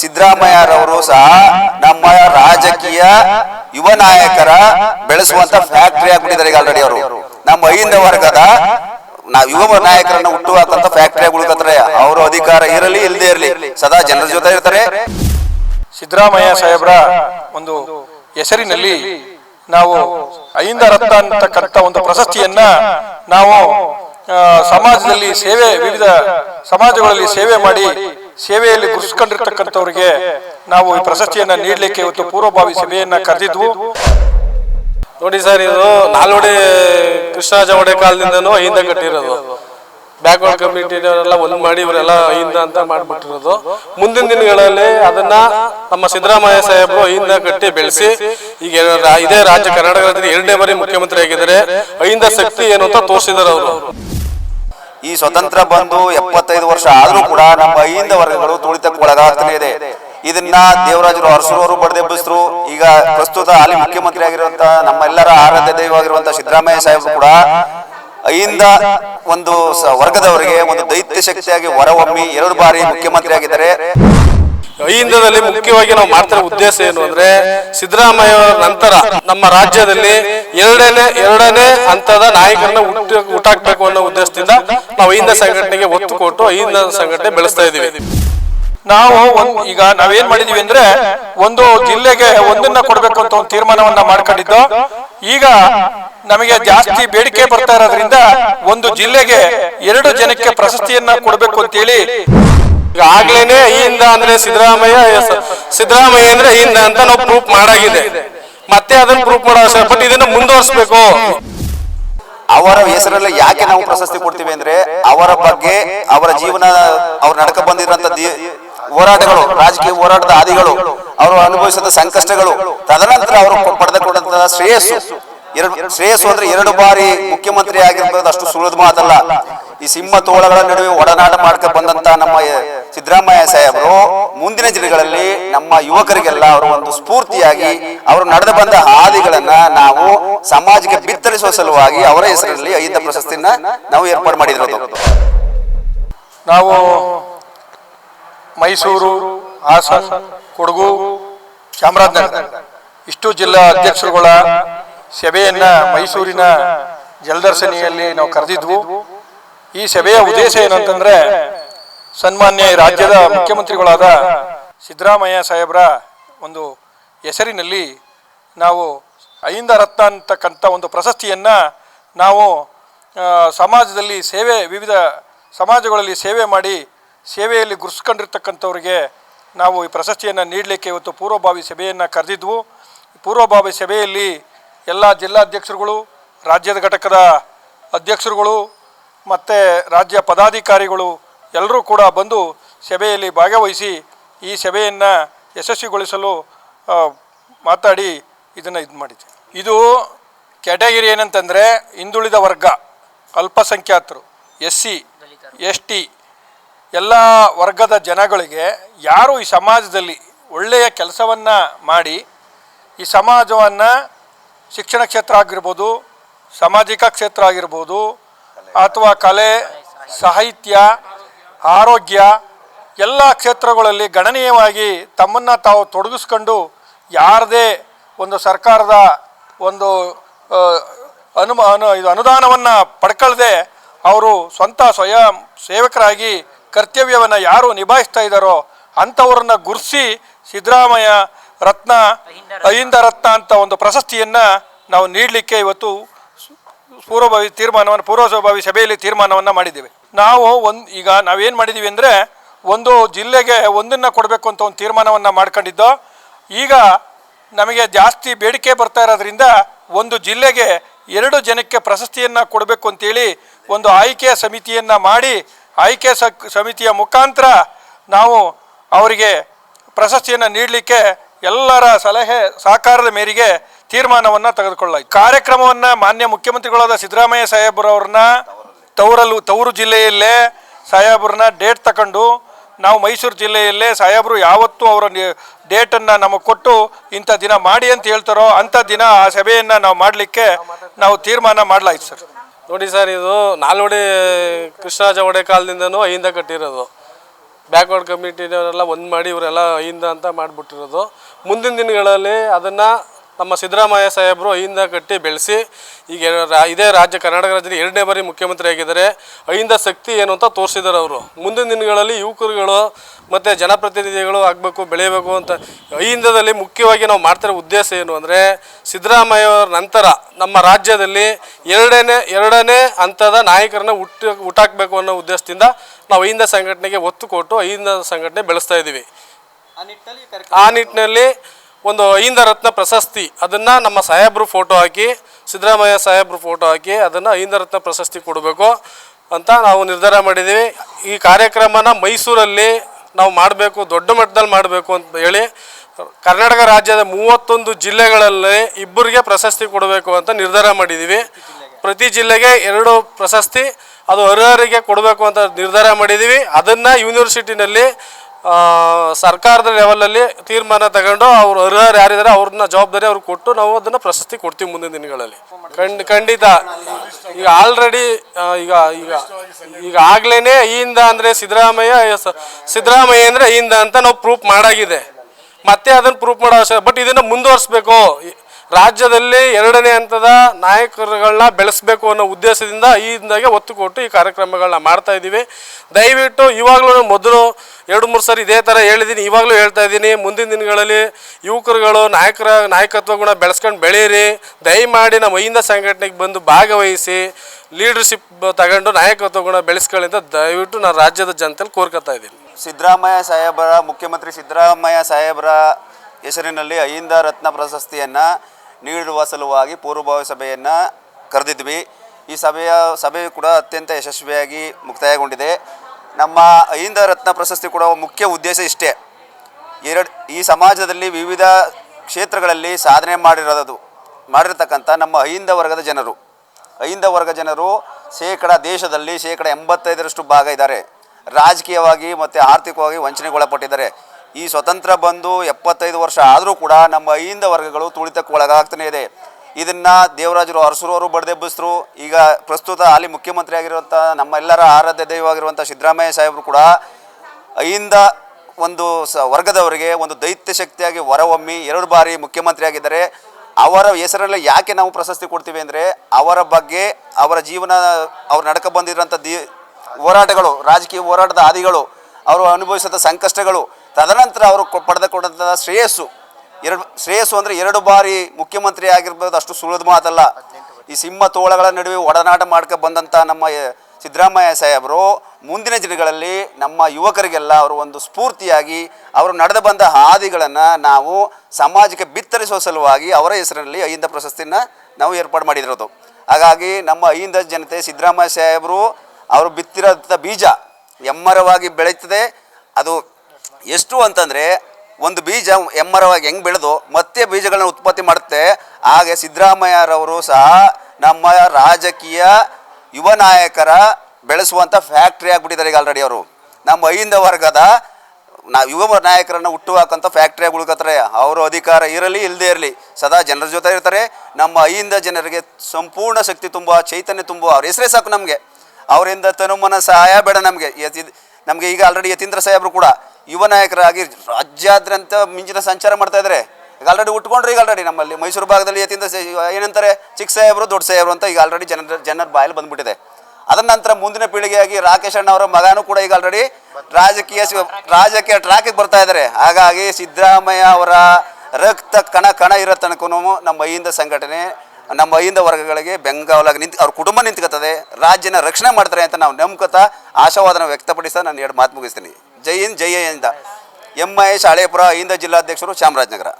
ಸಿದ್ದರಾಮಯ್ಯರವರು ಸಹ ನಮ್ಮ ರಾಜಕೀಯ ಯುವ ನಾಯಕರ ಬೆಳೆಸುವಂತ ಫ್ಯಾಕ್ಟರಿ ಆಗ್ಬಿಟ್ಟಿದ್ದಾರೆ ಈಗ ಆಲ್ರೆಡಿ ಅವರು. ನಮ್ಮ ಐಂದ ವರ್ಗದ ನಾವು ಯುವ ನಾಯಕರನ್ನ ಹುಟ್ಟುವಂತ ಫ್ಯಾಕ್ಟರಿ ಆಗ್ಬಿಡ್ತಾರೆ ಅವರು ಅಧಿಕಾರ ಇರಲಿ ಇಲ್ಲದೆ ಇರಲಿ, ಸದಾ ಜನರ ಜೊತೆ ಇರ್ತಾರೆ. ಸಿದ್ದರಾಮಯ್ಯ ಸಾಹೇಬ್ರ, ಒಂದು ಹೆಸರಿನಲ್ಲಿ ನಾವು ಐಂದ ರತ್ನ ಅಂತಕ್ಕಂಥ ಒಂದು ಪ್ರಶಸ್ತಿಯನ್ನ ನಾವು ಸಮಾಜದಲ್ಲಿ ಸೇವೆ, ವಿವಿಧ ಸಮಾಜಗಳಲ್ಲಿ ಸೇವೆ ಮಾಡಿ ಸೇವೆಯಲ್ಲಿ ಗುರುಸ್ಕೊಂಡಿರ್ತಕ್ಕಂಥವರಿಗೆ ನಾವು ಈ ಪ್ರಶಸ್ತಿಯನ್ನು ನೀಡಲಿಕ್ಕೆ ಇವತ್ತು ಪೂರ್ವಭಾವಿ ಸಭೆಯನ್ನು ಕರೆದಿದ್ವು. ನೋಡಿ ಸರ್, ಇದು ನಾಲ್ವಡಿ ಕೃಷ್ಣರಾಜ ಒಡೆ ಕಾಲದಿಂದನೂ ಅಹಿಂದ ಕಟ್ಟಿರೋದು ಬ್ಯಾಕ್ವರ್ಡ್ ಕಮ್ಯುನಿಟಿಯವರೆಲ್ಲ ಒಂದು ಮಾಡಿ ಇವರೆಲ್ಲ ಅಹಿಂದ ಅಂತ ಮಾಡಿಬಿಟ್ಟಿರೋದು. ಮುಂದಿನ ದಿನಗಳಲ್ಲಿ ಅದನ್ನ ನಮ್ಮ ಸಿದ್ದರಾಮಯ್ಯ ಸಾಹೇಬರು ಹಿಂದ ಕಟ್ಟಿ ಬೆಳೆಸಿ, ಈಗ ಇದೇ ರಾಜ್ಯ ಕರ್ನಾಟಕ ಎರಡನೇ ಬಾರಿ ಮುಖ್ಯಮಂತ್ರಿ ಆಗಿದ್ದಾರೆ. ಅಹಿಂದ ಶಕ್ತಿ ಏನು ಅಂತ ತೋರಿಸಿದ್ದಾರೆ ಅವರು. ಈ ಸ್ವತಂತ್ರ ಬಂದು ಎಪ್ಪತ್ತೈದು ವರ್ಷ ಆದರೂ ಕೂಡ ನಮ್ಮ ಐಂದ ವರ್ಗಗಳು ತುಳಿತಕ್ಕೆ ಒಳಗಾಗ್ತಲೇ ಇದೆ. ಇದನ್ನ ದೇವರಾಜರು ಅರಸರವರು ಬಡದೆಬ್ಬಿಸಿದ್ರು ಈಗ ಪ್ರಸ್ತುತ ಅಲ್ಲಿ ಮುಖ್ಯಮಂತ್ರಿ ಆಗಿರುವಂತ ನಮ್ಮೆಲ್ಲರ ಆರಾಧ್ಯ ದೈವವಾಗಿರುವಂತ ಸಿದ್ದರಾಮಯ್ಯ ಸಾಹೇಬರು ಕೂಡ ಅಹಿಂದ ಒಂದು ವರ್ಗದವರಿಗೆ ಒಂದು ದೈತ್ಯ ಶಕ್ತಿಯಾಗಿ ಹೊರಹೊಮ್ಮಿ ಎರಡು ಬಾರಿ ಮುಖ್ಯಮಂತ್ರಿ ಆಗಿದ್ದಾರೆ ಅಹಿಂದದಲ್ಲಿ ಮುಖ್ಯವಾಗಿ ನಾವು ಮಾಡ್ತಿರೋ ಉದ್ದೇಶ ಏನು ಅಂದ್ರೆ ಸಿದ್ದರಾಮಯ್ಯ ನಂತರ ನಮ್ಮ ರಾಜ್ಯದಲ್ಲಿ ಎರಡನೇ ಎರಡನೇ ಹಂತದ ನಾಯಕರನ್ನ ಹುಟ್ಟ, ಹುಟ್ಟಾಕ್ಬೇಕು ಅನ್ನೋ ಉದ್ದೇಶದಿಂದ ನಾವು ಅಹಿಂದ ಸಂಘಟನೆಗೆ ಒತ್ತು ಕೊಟ್ಟು ಅಹಿಂದ ಸಂಘಟನೆ ಬೆಳೆಸ್ತಾ ಇದೀವಿ ನಾವು ಒಂದ್, ಈಗ ನಾವೇನ್ ಮಾಡಿದೀವಿ ಅಂದ್ರೆ ಒಂದು ಜಿಲ್ಲೆಗೆ ಒಂದನ್ನ ಕೊಡ್ಬೇಕು ಅಂತ ಒಂದು ತೀರ್ಮಾನವನ್ನ ಮಾಡ್ಕೊಂಡಿದ್ದು. ಈಗ ನಮಗೆ ಜಾಸ್ತಿ ಬೇಡಿಕೆ ಬರ್ತಾ ಇರೋದ್ರಿಂದ ಒಂದು ಜಿಲ್ಲೆಗೆ ಎರಡು ಜನಕ್ಕೆ ಪ್ರಶಸ್ತಿಯನ್ನ ಕೊಡ್ಬೇಕು ಅಂತೇಳಿ ಈಗ ಆಗ್ಲೇನೆ ಹಿಂದ ಅಂದ್ರೆ ಸಿದ್ದರಾಮಯ್ಯ ಸಿದ್ದರಾಮಯ್ಯ ಅಂದ್ರೆ ಅಹಿಂದ ಅಂತ ನಾವು ಪ್ರೂಫ್ ಮಾಡಾಗಿದೆ. ಮತ್ತೆ ಅದನ್ನ ಪ್ರೂಫ್ ಮಾಡೋ ಬಟ್ ಇದನ್ನ ಮುಂದುವರಿಸಬೇಕು. ಅವರ ಹೆಸರಲ್ಲಿ ಯಾಕೆ ನಾವು ಪ್ರಶಸ್ತಿ ಕೊಡ್ತೀವಿ ಅಂದ್ರೆ ಅವರ ಬಗ್ಗೆ ಅವರ ಜೀವನ ಅವ್ರು ನಡ್ಕ ಬಂದಿರೋಂಥ ದಿ- ಹೋರಾಟಗಳು, ರಾಜಕೀಯ ಹೋರಾಟದ ಆದಿಗಳು ಅವರು ಅನುಭವಿಸಿದ ಸಂಕಷ್ಟಗಳು, ತದನಂತರ ಅವರು ಪಡೆದುಕೊಂಡಂತ ಶ್ರೇಯಸ್ಸು. ಎರಡು, ಶ್ರೇಯಸ್ಸು ಅಂದ್ರೆ ಎರಡು ಬಾರಿ ಮುಖ್ಯಮಂತ್ರಿ ಆಗಿರ್ಬೋದು, ಅಷ್ಟು ಸುಲಭ ಮಾತಲ್ಲ. ಈ ಸಿಂಹ ತೋಳಗಳ ನಡುವೆ ಒಡನಾಟ ಮಾಡ್ಕ ಬಂದಂತ ನಮ್ಮ ಸಿದ್ದರಾಮಯ್ಯ ಸಾಹೇಬರು, ಮುಂದಿನ ದಿನಗಳಲ್ಲಿ ನಮ್ಮ ಯುವಕರಿಗೆಲ್ಲ ಅವರು ಒಂದು ಸ್ಫೂರ್ತಿಯಾಗಿ ಅವರು ನಡೆದು ಬಂದ ಹಾದಿಗಳನ್ನ ನಾವು ಸಮಾಜಕ್ಕೆ ಬಿತ್ತರಿಸುವ ಸಲುವಾಗಿ ಅವರ ಹೆಸರಲ್ಲಿ ಐದ ಪ್ರಶಸ್ತಿನ ನಾವು ಏರ್ಪಾಡು ಮಾಡಿರೋದು ನಾವು ಮೈಸೂರು, ಹಾಸನ, ಕೊಡಗು, ಚಾಮರಾಜನಗರ ಇಷ್ಟು ಜಿಲ್ಲಾ ಅಧ್ಯಕ್ಷರುಗಳ ಸಭೆಯನ್ನ ಮೈಸೂರಿನ ಜಲದರ್ಶನಿಯಲ್ಲಿ ನಾವು ಕರೆದಿದ್ವು. ಈ ಸಭೆಯ ಉದ್ದೇಶ ಏನಂತಂದ್ರೆ ಸನ್ಮಾನ್ಯ ರಾಜ್ಯದ ಮುಖ್ಯಮಂತ್ರಿಗಳಾದ ಸಿದ್ದರಾಮಯ್ಯ ಸಾಹೇಬರ ಒಂದು ಹೆಸರಿನಲ್ಲಿ ನಾವು ಐಂದ ರತ್ನ ಅಂತಕ್ಕಂಥ ಒಂದು ಪ್ರಶಸ್ತಿಯನ್ನು ನಾವು ಸಮಾಜದಲ್ಲಿ ಸೇವೆ, ವಿವಿಧ ಸಮಾಜಗಳಲ್ಲಿ ಸೇವೆ ಮಾಡಿ ಸೇವೆಯಲ್ಲಿ ಗುರುಸ್ಕೊಂಡಿರ್ತಕ್ಕಂಥವ್ರಿಗೆ ನಾವು ಈ ಪ್ರಶಸ್ತಿಯನ್ನು ನೀಡಲಿಕ್ಕೆ ಇವತ್ತು ಪೂರ್ವಭಾವಿ ಸಭೆಯನ್ನು ಕರೆದಿದ್ವು. ಪೂರ್ವಭಾವಿ ಸಭೆಯಲ್ಲಿ ಎಲ್ಲ ಜಿಲ್ಲಾಧ್ಯಕ್ಷರುಗಳು, ರಾಜ್ಯದ ಘಟಕದ ಅಧ್ಯಕ್ಷರುಗಳು ಮತ್ತು ರಾಜ್ಯ ಪದಾಧಿಕಾರಿಗಳು ಎಲ್ಲರೂ ಕೂಡ ಬಂದು ಸಭೆಯಲ್ಲಿ ಭಾಗವಹಿಸಿ ಈ ಸಭೆಯನ್ನು ಯಶಸ್ವಿಗೊಳಿಸಲು ಮಾತಾಡಿ ಇದನ್ನು ಇದು ಮಾಡಿದೆ ಇದು ಕ್ಯಾಟಗಿರಿ ಏನಂತಂದರೆ ಹಿಂದುಳಿದ ವರ್ಗ, ಅಲ್ಪಸಂಖ್ಯಾತರು ಎಸ್ ಸಿ ಎಸ್ ಟಿ ಎಲ್ಲ ವರ್ಗದ ಜನಗಳಿಗೆ ಯಾರು ಈ ಸಮಾಜದಲ್ಲಿ ಒಳ್ಳೆಯ ಕೆಲಸವನ್ನು ಮಾಡಿ ಈ ಸಮಾಜವನ್ನು ಶಿಕ್ಷಣ ಕ್ಷೇತ್ರ ಆಗಿರ್ಬೋದು, ಸಾಮಾಜಿಕ ಕ್ಷೇತ್ರ ಆಗಿರ್ಬೋದು ಅಥವಾ ಕಲೆ, ಸಾಹಿತ್ಯ, ಆರೋಗ್ಯ ಎಲ್ಲ ಕ್ಷೇತ್ರಗಳಲ್ಲಿ ಗಣನೀಯವಾಗಿ ತಮ್ಮನ್ನು ತಾವು ತೊಡಗಿಸ್ಕೊಂಡು ಯಾರದೇ ಒಂದು ಸರ್ಕಾರದ ಒಂದು ಅನು ಅನುಮ, ಅನು, ಇದು ಅನುದಾನವನ್ನು ಪಡ್ಕೊಳ್ಳದೆ ಅವರು ಸ್ವಂತ ಸ್ವಯಂ ಸೇವಕರಾಗಿ ಕರ್ತವ್ಯವನ್ನು ಯಾರು ನಿಭಾಯಿಸ್ತಾ ಇದ್ದಾರೋ ಅಂಥವ್ರನ್ನ ಗುರುಸಿ ಸಿದ್ದರಾಮಯ್ಯ ರತ್ನ, ಅಹಿಂದ ರತ್ನ ಅಂತ ಒಂದು ಪ್ರಶಸ್ತಿಯನ್ನು ನಾವು ನೀಡಲಿಕ್ಕೆ ಇವತ್ತು ಪೂರ್ವಭಾವಿ ತೀರ್ಮಾನವನ್ನು ಪೂರ್ವಭಾವಿ ಸಭೆಯಲ್ಲಿ ತೀರ್ಮಾನವನ್ನು ಮಾಡಿದ್ದೇವೆ. ನಾವು ಒಂದು, ಈಗ ನಾವೇನು ಮಾಡಿದ್ದೀವಿ ಅಂದರೆ, ಒಂದು ಜಿಲ್ಲೆಗೆ ಒಂದನ್ನು ಕೊಡಬೇಕು ಅಂತ ಒಂದು ತೀರ್ಮಾನವನ್ನು ಮಾಡ್ಕೊಂಡಿದ್ದೋ, ಈಗ ನಮಗೆ ಜಾಸ್ತಿ ಬೇಡಿಕೆ ಬರ್ತಾ ಇರೋದ್ರಿಂದ ಒಂದು ಜಿಲ್ಲೆಗೆ ಎರಡು ಜನಕ್ಕೆ ಪ್ರಶಸ್ತಿಯನ್ನು ಕೊಡಬೇಕು ಅಂತೇಳಿ ಒಂದು ಆಯ್ಕೆ ಸಮಿತಿಯನ್ನು ಮಾಡಿ, ಆಯ್ಕೆ ಸಮಿತಿಯ ಮುಖಾಂತರ ನಾವು ಅವರಿಗೆ ಪ್ರಶಸ್ತಿಯನ್ನು ನೀಡಲಿಕ್ಕೆ ಎಲ್ಲರ ಸಲಹೆ, ಸಹಕಾರದ ಮೇರೆಗೆ ತೀರ್ಮಾನವನ್ನು ತೆಗೆದುಕೊಳ್ಳಲಾಯಿತು ಕಾರ್ಯಕ್ರಮವನ್ನ ಮಾನ್ಯ ಮುಖ್ಯಮಂತ್ರಿಗಳಾದ ಸಿದ್ದರಾಮಯ್ಯ ಸಾಹೇಬ್ರವ್ರನ್ನ ತೌರಲು ತವರು ಜಿಲ್ಲೆಯಲ್ಲೇ ಸಾಹೇಬ್ರನ್ನ ಡೇಟ್ ತಗೊಂಡು ನಾವು ಮೈಸೂರು ಜಿಲ್ಲೆಯಲ್ಲೇ ಸಾಹೇಬರು ಯಾವತ್ತೂ ಅವರ ಡೇಟನ್ನು ನಮಗೆ ಕೊಟ್ಟು ಇಂಥ ದಿನ ಮಾಡಿ ಅಂತ ಹೇಳ್ತಾರೋ ಅಂಥ ದಿನ ಆ ಸಭೆಯನ್ನು ನಾವು ಮಾಡಲಿಕ್ಕೆ ನಾವು ತೀರ್ಮಾನ ಮಾಡಲಾಯ್ತು ಸರ್. ನೋಡಿ ಸರ್, ಇದು ನಾಲ್ವಡಿ ಕೃಷ್ಣರಾಜ ಒಡೆ ಕಾಲದಿಂದನೂ ಅಹಿಂದ ಕಟ್ಟಿರೋದು. ಬ್ಯಾಕ್ವರ್ಡ್ ಕಮಿಟಿನವರೆಲ್ಲ ಒಂದು ಮಾಡಿ ಇವರೆಲ್ಲ ಅಹಿಂದ ಅಂತ ಮಾಡಿಬಿಟ್ಟಿರೋದು. ಮುಂದಿನ ದಿನಗಳಲ್ಲಿ ಅದನ್ನು ನಮ್ಮ ಸಿದ್ದರಾಮಯ್ಯ ಸಾಹೇಬರು ಅಹಿಂದ ಕಟ್ಟಿ ಬೆಳೆಸಿ ಈಗ ಇದೇ ರಾಜ್ಯ ಕರ್ನಾಟಕ ರಾಜ್ಯದಲ್ಲಿ ಎರಡನೇ ಬಾರಿ ಮುಖ್ಯಮಂತ್ರಿ ಆಗಿದ್ದಾರೆ. ಅಹಿಂದ ಶಕ್ತಿ ಏನು ಅಂತ ತೋರಿಸಿದ್ದಾರೆ ಅವರು. ಮುಂದಿನ ದಿನಗಳಲ್ಲಿ ಯುವಕರುಗಳು ಮತ್ತು ಜನಪ್ರತಿನಿಧಿಗಳು ಆಗಬೇಕು, ಬೆಳೆಯಬೇಕು ಅಂತ ಅಹಿಂದದಲ್ಲಿ ಮುಖ್ಯವಾಗಿ ನಾವು ಮಾಡ್ತಿರೋ ಉದ್ದೇಶ ಏನು ಅಂದರೆ ಸಿದ್ದರಾಮಯ್ಯವರ ನಂತರ ನಮ್ಮ ರಾಜ್ಯದಲ್ಲಿ ಎರಡನೇ ಎರಡನೇ ಹಂತದ ನಾಯಕರನ್ನ ಹುಟ್ಟು, ಹುಟ್ಟಾಕಬೇಕು ಅನ್ನೋ ಉದ್ದೇಶದಿಂದ ನಾವು ಅಹಿಂದ ಸಂಘಟನೆಗೆ ಒತ್ತು ಕೊಟ್ಟು ಅಹಿಂದ ಸಂಘಟನೆ ಬೆಳೆಸ್ತಾ ಇದ್ದೀವಿ. ಆ ನಿಟ್ಟಿನಲ್ಲಿ ಒಂದು ಅಹಿಂದ ರತ್ನ ಪ್ರಶಸ್ತಿ, ಅದನ್ನು ನಮ್ಮ ಸಾಹೇಬ್ರು ಫೋಟೋ ಹಾಕಿ, ಸಿದ್ದರಾಮಯ್ಯ ಸಾಹೇಬ್ರು ಫೋಟೋ ಹಾಕಿ, ಅದನ್ನು ಅಹಿಂದ ರತ್ನ ಪ್ರಶಸ್ತಿ ಕೊಡಬೇಕು ಅಂತ ನಾವು ನಿರ್ಧಾರ ಮಾಡಿದ್ದೀವಿ. ಈ ಕಾರ್ಯಕ್ರಮನ ಮೈಸೂರಲ್ಲಿ ನಾವು ಮಾಡಬೇಕು, ದೊಡ್ಡ ಮಟ್ಟದಲ್ಲಿ ಮಾಡಬೇಕು ಅಂತ ಹೇಳಿ, ಕರ್ನಾಟಕ ರಾಜ್ಯದ ಮೂವತ್ತೊಂದು ಜಿಲ್ಲೆಗಳಲ್ಲಿ ಇಬ್ಬರಿಗೆ ಪ್ರಶಸ್ತಿ ಕೊಡಬೇಕು ಅಂತ ನಿರ್ಧಾರ ಮಾಡಿದ್ದೀವಿ. ಪ್ರತಿ ಜಿಲ್ಲೆಗೆ ಎರಡು ಪ್ರಶಸ್ತಿ, ಅದು ಅರ್ಹರಿಗೆ ಕೊಡಬೇಕು ಅಂತ ನಿರ್ಧಾರ ಮಾಡಿದ್ದೀವಿ. ಅದನ್ನು ಯೂನಿವರ್ಸಿಟಿನಲ್ಲಿ ಸರ್ಕಾರದ ಲೆವೆಲಲ್ಲಿ ತೀರ್ಮಾನ ತಗೊಂಡು ಅವ್ರು ಅರ್ಹರು ಯಾರಿದ್ದಾರೆ ಅವ್ರನ್ನ ಜವಾಬ್ದಾರಿ ಅವ್ರಿಗೆ ಕೊಟ್ಟು ನಾವು ಅದನ್ನು ಪ್ರಶಸ್ತಿ ಕೊಡ್ತೀವಿ ಮುಂದಿನ ದಿನಗಳಲ್ಲಿ. ಖಂಡ್, ಖಂಡಿತ. ಈಗ ಆಲ್ರೆಡಿ ಈಗ ಈಗ ಈಗ ಆಗ್ಲೇ ಹಿಂದ ಅಂದರೆ ಸಿದ್ದರಾಮಯ್ಯ ಸಿದ್ದರಾಮಯ್ಯ ಅಂದರೆ ಹಿಂದ ಅಂತ ನಾವು ಪ್ರೂಫ್ ಮಾಡಾಗಿದೆ. ಮತ್ತೆ ಅದನ್ನು ಪ್ರೂಫ್ ಮಾಡೋ ಬಟ್ ಇದನ್ನು ಮುಂದುವರಿಸ್ಬೇಕು. ರಾಜ್ಯದಲ್ಲಿ ಎರಡನೇ ಹಂತದ ನಾಯಕರುಗಳನ್ನ ಬೆಳೆಸಬೇಕು ಅನ್ನೋ ಉದ್ದೇಶದಿಂದ ಈ ಹಿಂದಾಗೆ ಒತ್ತು ಕೊಟ್ಟು ಈ ಕಾರ್ಯಕ್ರಮಗಳನ್ನ ಮಾಡ್ತಾ ಇದ್ದೀವಿ. ದಯವಿಟ್ಟು ಇವಾಗಲೂ ಮೊದಲು ಎರಡು, ಮೂರು ಸರಿ ಇದೇ ಥರ ಹೇಳಿದ್ದೀನಿ ಇವಾಗಲೂ ಹೇಳ್ತಾ ಇದ್ದೀನಿ. ಮುಂದಿನ ದಿನಗಳಲ್ಲಿ ಯುವಕರುಗಳು, ನಾಯಕರ ನಾಯಕತ್ವ ಗುಣ ಬೆಳೆಸ್ಕೊಂಡು ಬೆಳೀರಿ ದಯಮಾಡಿ ನಮ್ಮ ಅಹಿಂದ ಸಂಘಟನೆಗೆ ಬಂದು ಭಾಗವಹಿಸಿ ಲೀಡರ್ಶಿಪ್ ತಗೊಂಡು ನಾಯಕತ್ವ ಗುಣ ಬೆಳೆಸ್ಕೊಳ್ಳಿ ಅಂತ ದಯವಿಟ್ಟು ನಾನು ರಾಜ್ಯದ ಜನತೆಯಲ್ಲಿ ಕೋರ್ಕೊತಾ ಇದ್ದೀನಿ. ಸಿದ್ದರಾಮಯ್ಯ ಸಾಹೇಬರ, ಮುಖ್ಯಮಂತ್ರಿ ಸಿದ್ದರಾಮಯ್ಯ ಸಾಹೇಬರ ಹೆಸರಿನಲ್ಲಿ ಅಹಿಂದ ರತ್ನ ಪ್ರಶಸ್ತಿಯನ್ನು ನೀಡುವ ಸಲುವಾಗಿ ಪೂರ್ವಭಾವಿ ಸಭೆಯನ್ನು ಕರೆದಿದ್ವಿ. ಈ ಸಭೆಯ ಸಭೆಯು ಕೂಡ ಅತ್ಯಂತ ಯಶಸ್ವಿಯಾಗಿ ಮುಕ್ತಾಯಗೊಂಡಿದೆ. ನಮ್ಮ ಅಹಿಂದ ರತ್ನ ಪ್ರಶಸ್ತಿ ಕೊಡುವ ಮುಖ್ಯ ಉದ್ದೇಶ ಇಷ್ಟೇ. ಎರಡು, ಈ ಸಮಾಜದಲ್ಲಿ ವಿವಿಧ ಕ್ಷೇತ್ರಗಳಲ್ಲಿ ಸಾಧನೆ ಮಾಡಿರೋದು, ಮಾಡಿರತಕ್ಕಂಥ ನಮ್ಮ ಅಹಿಂದ ವರ್ಗದ ಜನರು. ಅಹಿಂದ ವರ್ಗ ಜನರು ಶೇಕಡ ದೇಶದಲ್ಲಿ ಶೇಕಡ ಎಂಬತ್ತೈದರಷ್ಟು ಭಾಗ ಇದ್ದಾರೆ. ರಾಜಕೀಯವಾಗಿ ಮತ್ತು ಆರ್ಥಿಕವಾಗಿ ವಂಚನೆಗೊಳಪಟ್ಟಿದ್ದಾರೆ. ಈ ಸ್ವತಂತ್ರ ಬಂದು ಎಪ್ಪತ್ತೈದು ವರ್ಷ ಆದರೂ ಕೂಡ ನಮ್ಮ ಅಹಿಂದ ವರ್ಗಗಳು ತುಳಿತಕ್ಕೆ ಒಳಗಾಗ್ತಾನೆ ಇದೆ. ಇದನ್ನು ದೇವರಾಜರು ಅರಸರವರು ಬಡದೆಬ್ಬಿಸಿದ್ರು ಈಗ ಪ್ರಸ್ತುತ ಅಲ್ಲಿ ಮುಖ್ಯಮಂತ್ರಿ ಆಗಿರುವಂಥ ನಮ್ಮೆಲ್ಲರ ಆರಾಧ್ಯ ದೈವವಾಗಿರುವಂಥ ಸಿದ್ದರಾಮಯ್ಯ ಸಾಹೇಬರು ಕೂಡ ಅಹಿಂದ ಒಂದು ಸ ವರ್ಗದವರಿಗೆ ಒಂದು ದೈತ್ಯ ಶಕ್ತಿಯಾಗಿ ಹೊರಹೊಮ್ಮಿ ಎರಡು ಬಾರಿ ಮುಖ್ಯಮಂತ್ರಿ ಆಗಿದ್ದಾರೆ. ಅವರ ಹೆಸರಲ್ಲಿ ಯಾಕೆ ನಾವು ಪ್ರಶಸ್ತಿ ಕೊಡ್ತೀವಿ ಅಂದರೆ ಅವರ ಬಗ್ಗೆ ಅವರ ಜೀವನ ಅವ್ರು ನಡ್ಕ ಬಂದಿರೋಂಥ ದಿ ಹೋರಾಟಗಳು, ರಾಜಕೀಯ ಹೋರಾಟದ ಹಾದಿಗಳು, ಅವರು ಅನುಭವಿಸಿದ ಸಂಕಷ್ಟಗಳು ತದನಂತರ ಅವರು ಪಡೆದುಕೊಂಡಂತಹ ಶ್ರೇಯಸ್ಸು. ಎರಡು ಶ್ರೇಯಸ್ಸು ಅಂದರೆ ಎರಡು ಬಾರಿ ಮುಖ್ಯಮಂತ್ರಿ ಆಗಿರ್ಬೋದು ಅಷ್ಟು ಸುಳಿದ ಮಾತಲ್ಲ. ಈ ಸಿಂಹ ತೋಳಗಳ ನಡುವೆ ಒಡನಾಟ ಮಾಡ್ಕೊ ಬಂದಂಥ ನಮ್ಮ ಸಿದ್ದರಾಮಯ್ಯ ಸಾಹೇಬರು ಮುಂದಿನ ದಿನಗಳಲ್ಲಿ ನಮ್ಮ ಯುವಕರಿಗೆಲ್ಲ ಅವರು ಒಂದು ಸ್ಫೂರ್ತಿಯಾಗಿ ಅವರು ನಡೆದು ಬಂದ ಹಾದಿಗಳನ್ನು ನಾವು ಸಮಾಜಕ್ಕೆ ಬಿತ್ತರಿಸುವ ಸಲುವಾಗಿ ಅವರ ಹೆಸರಿನಲ್ಲಿ ಅಹಿಂದ ಪ್ರಶಸ್ತಿನ ನಾವು ಏರ್ಪಾಡು ಮಾಡಿರೋದು. ಹಾಗಾಗಿ ನಮ್ಮ ಅಹಿಂದ ಜನತೆ ಸಿದ್ದರಾಮಯ್ಯ ಸಾಹೇಬರು ಅವರು ಬಿತ್ತಿರೋಂಥ ಬೀಜ ಎಮ್ಮರವಾಗಿ ಬೆಳೀತದೆ ಅದು ಎಷ್ಟು ಅಂತಂದರೆ ಒಂದು ಬೀಜ ಎಮ್ಮರವಾಗಿ ಹೆಂಗೆ ಬೆಳೆದು ಮತ್ತೆ ಬೀಜಗಳನ್ನ ಉತ್ಪತ್ತಿ ಮಾಡುತ್ತೆ, ಹಾಗೆ ಸಿದ್ದರಾಮಯ್ಯರವರು ಸಹ ನಮ್ಮ ರಾಜಕೀಯ ಯುವ ನಾಯಕರ ಬೆಳೆಸುವಂಥ ಫ್ಯಾಕ್ಟ್ರಿ ಆಗಿಬಿಟ್ಟಿದ್ದಾರೆ ಈಗ ಆಲ್ರೆಡಿ ಅವರು. ನಮ್ಮ ಅಹಿಂದ ವರ್ಗದ ನಾವು ಯುವ ನಾಯಕರನ್ನು ಹುಟ್ಟು ಹಾಕೋಂಥ ಫ್ಯಾಕ್ಟ್ರಿಯಾಗಿ ಉಳ್ಕೋತಾರೆ ಅವರು ಅಧಿಕಾರ ಇರಲಿ ಇಲ್ಲದೇ ಇರಲಿ, ಸದಾ ಜನರ ಜೊತೆ ಇರ್ತಾರೆ. ನಮ್ಮ ಅಹಿಂದ ಜನರಿಗೆ ಸಂಪೂರ್ಣ ಶಕ್ತಿ ತುಂಬ ಚೈತನ್ಯ ತುಂಬ ಅವ್ರ ಹೆಸರೇ ಸಾಕು ನಮಗೆ. ಅವರಿಂದ ತನುಮನ ಸಹಾಯ ಬೇಡ ನಮಗೆ. ನಮಗೆ ಈಗ ಆಲ್ರೆಡಿ ಯತೀಂದ್ರ ಸಾಹೇಬರು ಕೂಡ ಯುವ ನಾಯಕರಾಗಿ ರಾಜ್ಯಾದ್ಯಂತ ಮಿಂಚಿನ ಸಂಚಾರ ಮಾಡ್ತಾ ಇದ್ದಾರೆ ಈಗ ಆಲ್ರೆಡಿ ಉಟ್ಕೊಂಡ್ರೆ ಈಗ ಆಲ್ರೆಡಿ ನಮ್ಮಲ್ಲಿ ಮೈಸೂರು ಭಾಗದಲ್ಲಿ ಸಾ- ಏನಂತಾರೆ, ಚಿಕ್ಕ ಸಾಹೇಬರು, ದೊಡ್ಡ ಸಾಹೇಬರು ಅಂತ ಈಗ ಆಲ್ರೆಡಿ ಜನರ ಜನರ ಬಾಯಲ್ಲಿ ಬಂದ್ಬಿಟ್ಟಿದೆ. ಅದರ ನಂತರ ಮುಂದಿನ ಪೀಳಿಗೆಯಾಗಿ ರಾಕೇಶ್ ಅಣ್ಣ ಅವರ ಮಗನೂ ಕೂಡ ಈಗ ಆಲ್ರೆಡಿ ರಾಜಕೀಯ ರಾಜಕೀಯ ಟ್ರ್ಯಾಕಿಗೆ ಬರ್ತಾ ಇದ್ದಾರೆ ಹಾಗಾಗಿ ಸಿದ್ದರಾಮಯ್ಯ ಅವರ ರಕ್ತ ಕಣ ಕಣ ಇರೋ ತನಕ ನಮ್ಮ ಅಹಿಂದ ಸಂಘಟನೆ, ನಮ್ಮ ಅಹಿಂದ ವರ್ಗಗಳಿಗೆ ಬೆಂಗಾವಲಾಗಿ ನಿಂತು, ಅವ್ರ ಕುಟುಂಬ ನಿಂತ್ಕೋತದೆ ರಾಜ್ಯನ ರಕ್ಷಣೆ ಮಾಡ್ತಾರೆ ಅಂತ ನಾವು ನಂಬ್ಕೊತಾ ಆಶಾವಾದನ ವ್ಯಕ್ತಪಡಿಸ್ತಾ ನಾನು ಎರಡು ಮಾತು ಮುಗಿಸ್ತೀನಿ. ಜೈ ಹಿಂದ್ ಜೈ ಹಿಂದ ಎಂ ಮಹೇಶ್ ಹಳೇಪುರ ಹಿಂದ ಜಿಲ್ಲಾಧ್ಯಕ್ಷರು ಚಾಮರಾಜನಗರ.